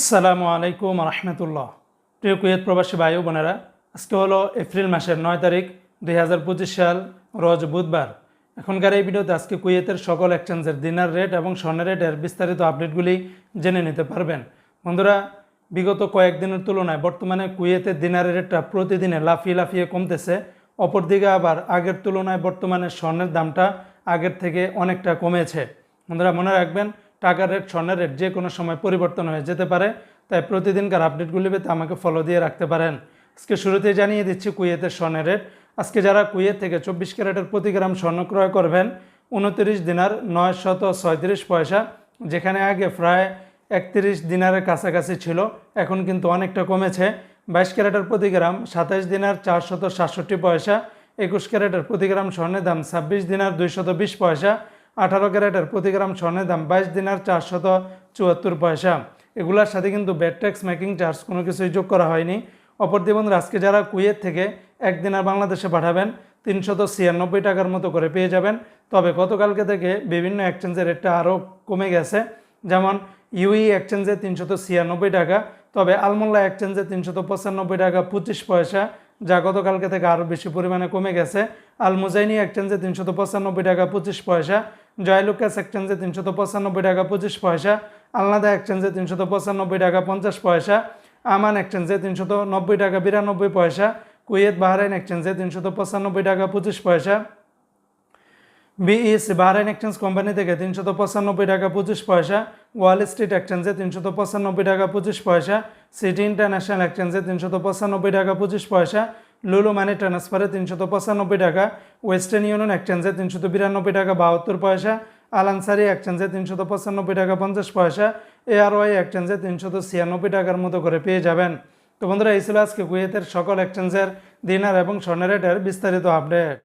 আসসালামু আলাইকুম রহমতুল্লাহ প্রিয় কুয়েত প্রবাসী ভাই বোনেরা, আজকে হলো এপ্রিল মাসের নয় তারিখ দুই হাজার পঁচিশ সাল, রোজ বুধবার। এখনকার এই ভিডিওতে আজকে কুয়েতের সকল এক্সচেঞ্জের দিনার রেট এবং স্বর্ণের রেটের বিস্তারিত আপডেটগুলি জেনে নিতে পারবেন। বন্ধুরা, বিগত কয়েকদিনের তুলনায় বর্তমানে কুয়েতের দিনারের রেটটা প্রতিদিনে লাফিয়ে লাফিয়ে কমতেছে। অপরদিকে আবার আগের তুলনায় বর্তমানে স্বর্ণের দামটা আগের থেকে অনেকটা কমেছে। বন্ধুরা, মনে রাখবেন টাকার রেট স্বর্ণের রেট যে কোনো সময় পরিবর্তন হয়ে যেতে পারে, তাই প্রতিদিনকার আপডেটগুলি পেতে আমাকে ফলো দিয়ে রাখতে পারেন। আজকে শুরুতেই জানিয়ে দিচ্ছি কুয়েতের স্বর্ণের রেট আজকে যারা কুয়েত থেকে চব্বিশ ক্যারেটের প্রতি গ্রাম স্বর্ণ ক্রয় করবেন, উনত্রিশ দিনার নয় শত ছয়ত্রিশ পয়সা, যেখানে আগে প্রায় একত্রিশ দিনারের কাছাকাছি ছিল, এখন কিন্তু অনেকটা কমেছে। বাইশ ক্যারেটের প্রতি গ্রাম সাতাইশ দিনার চারশত সাতষট্টি পয়সা, একুশ ক্যারেটের প্রতি গ্রাম স্বর্ণের দাম ছাব্বিশ দিনার দুইশত বিশ পয়সা আঠারো ক্যারেটের প্রতি গ্রাম স্বর্ণের দাম বাইশ দিনার চারশত চুয়াত্তর পয়সা। এগুলোর সাথে কিন্তু ব্যাড ট্যাক্স, মেকিং চার্জ কোনো কিছুই যোগ করা হয়নি। অপরদি বন্ধুরা, আজকে যারা কুয়েত থেকে এক দিনার বাংলাদেশে পাঠাবেন, তিনশত ছিয়ানব্বই টাকার মতো করে পেয়ে যাবেন। তবে গতকালকে থেকে বিভিন্ন এক্সচেঞ্জের রেটটা আরও কমে গেছে। যেমন ইউই এক্সচেঞ্জে তিনশত ছিয়ানব্বই টাকা, তবে আলমোল্লা এক্সচেঞ্জে তিনশত পঁচানব্বই টাকা পঁচিশ পয়সা যা গতকালকে থেকে আরও বেশি পরিমাণে কমে গেছে। আল মুজাইনি এক্সচেঞ্জে তিনশত পঁচানব্বই টাকা পঁচিশ পয়সা, জয়লুকাস এক্সচেঞ্জে তিনশত পঁচানব্বই টাকা পঁচিশ পয়সা, আলনাদা এক্সচেঞ্জে তিনশত পঁচানব্বই টাকা পঞ্চাশ পয়সা, আমান এক্সচেঞ্জে তিনশত নব্বই টাকা বিরানব্বই পয়সা, কুয়েত বাহরাইন এক্সচেঞ্জে তিনশত পঁচানব্বই টাকা পঁচিশ পয়সা। বিইস বাহরাইন এক্সচেঞ্জ কোম্পানি থেকে তিনশত পঁচানব্বই টাকা পঁচিশ পয়সা, ওয়াল স্ট্রিট এক্সচেঞ্জে তিনশত পঁচানব্বই টাকা পঁচিশ পয়সা, সিটি ইন্টারন্যাশনাল এক্সচেঞ্জে তিনশত পঁচানব্বই টাকা পঁচিশ পয়সা, লুলু মানি ট্রান্সফারে তিনশত পঁচানব্বই টাকা, ওয়েস্টার্ন ইউনিয়ন এক্সচেঞ্জে তিনশত বিরানব্বই টাকা বাহাত্তর পয়সা, আলানসারি এক্সচেঞ্জে তিনশত পঁচানব্বই টাকা পঞ্চাশ পয়সা, এআরওয়াই এক্সচেঞ্জে তিনশত ছিয়ানব্বই টাকার মতো করে পেয়ে যাবেন। তো বন্ধুরা, এই ছিল আজকে কুয়েতের সকল এক্সচেঞ্জের দিনার এবং স্বর্ণের রেটের বিস্তারিত আপডেট।